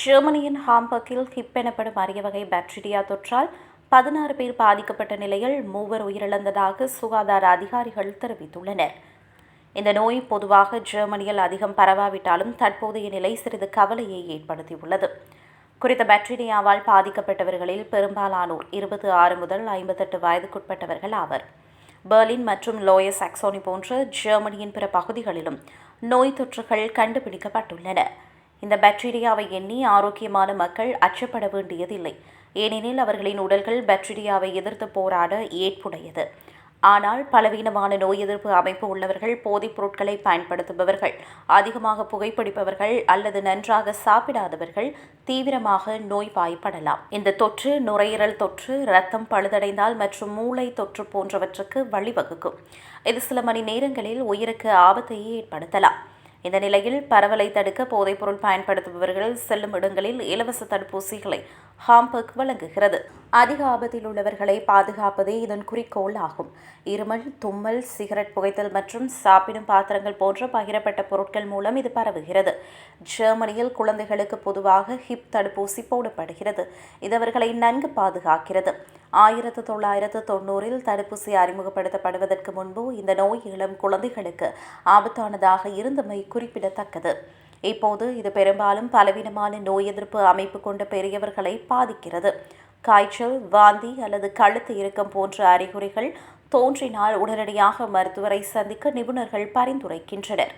ஜெர்மனியின் ஹாம்பர்க்கில் ஹிப் எனப்படும் அரிய வகை பாக்டீரியா தொற்றால் பதினாறு பேர் பாதிக்கப்பட்ட நிலையில் மூவர் உயிரிழந்ததாக சுகாதார அதிகாரிகள் தெரிவித்துள்ளனர். இந்த நோய் பொதுவாக ஜெர்மனியில் அதிகம் பரவாவிட்டாலும் தற்போதைய நிலை சிறிது கவலையை ஏற்படுத்தியுள்ளது. குறித்த பாக்டீரியாவால் பாதிக்கப்பட்டவர்களில் பெரும்பாலானோர் இருபத்தி ஆறு முதல் ஐம்பத்தெட்டு வயதுக்குட்பட்டவர்கள் ஆவர். பெர்லின் மற்றும் லோயர் சாக்சோனி போன்ற ஜெர்மனியின் பிற பகுதிகளிலும் நோய் தொற்றுகள் கண்டுபிடிக்கப்பட்டுள்ளன. இந்த பாக்டீரியாவை எண்ணி ஆரோக்கியமான மக்கள் அச்சப்பட வேண்டியதில்லை. ஏனெனில் அவர்களின் உடல்கள் பாக்டீரியாவை எதிர்த்து போராட ஏற்புடையது. ஆனால் பலவீனமான நோய் எதிர்ப்பு அமைப்பு உள்ளவர்கள் போதைப் பொருட்களை பயன்படுத்துபவர்கள் அதிகமாக புகைப்பிடிப்பவர்கள் அல்லது நன்றாக சாப்பிடாதவர்கள் தீவிரமாக நோய்வாய்ப்படலாம். இந்த தொற்று நுரையீரல் தொற்று ரத்தம் பழுதடைந்தால் மற்றும் மூளை தொற்று போன்றவற்றுக்கு வழிவகுக்கும். இது சில மணி நேரங்களில் உயிருக்கு ஆபத்தையே ஏற்படுத்தலாம். இந்த நிலையில் பரவலை தடுக்க போதைப்பொருள் பயன்படுத்துபவர்கள் செல்லும் இடங்களில் இலவச தடுப்பூசிகளை ஹாம்பர்க் வழங்குகிறது. அதிக ஆபத்தில் உள்ளவர்களை பாதுகாப்பதே இதன் குறிக்கோள் ஆகும். இருமல் தும்மல் சிகரெட் புகைத்தல் மற்றும் சாப்பிடும் பாத்திரங்கள் போன்ற பகிரப்பட்ட பொருட்கள் மூலம் இது பரவுகிறது. ஜெர்மனியில் குழந்தைகளுக்கு பொதுவாக ஹிப் தடுப்பூசி போடப்படுகிறது. இது அவர்களை நன்கு பாதுகாக்கிறது. ஆயிரத்து தொள்ளாயிரத்து தொண்ணூறில் தடுப்பூசி அறிமுகப்படுத்தப்படுவதற்கு முன்பு இந்த நோய் இளம் குழந்தைகளுக்கு ஆபத்தானதாக இருந்தமை குறிப்பிடத்தக்கது. இப்போது இது பெரும்பாலும் பலவீனமான நோய் எதிர்ப்பு அமைப்பு கொண்ட பெரியவர்களை பாதிக்கிறது. காய்ச்சல் வாந்தி அல்லது கழுத்து இறுக்கம் போன்ற அறிகுறிகள் தோன்றினால் உடனடியாக மருத்துவரை சந்திக்க நிபுணர்கள் பரிந்துரைக்கின்றனர்.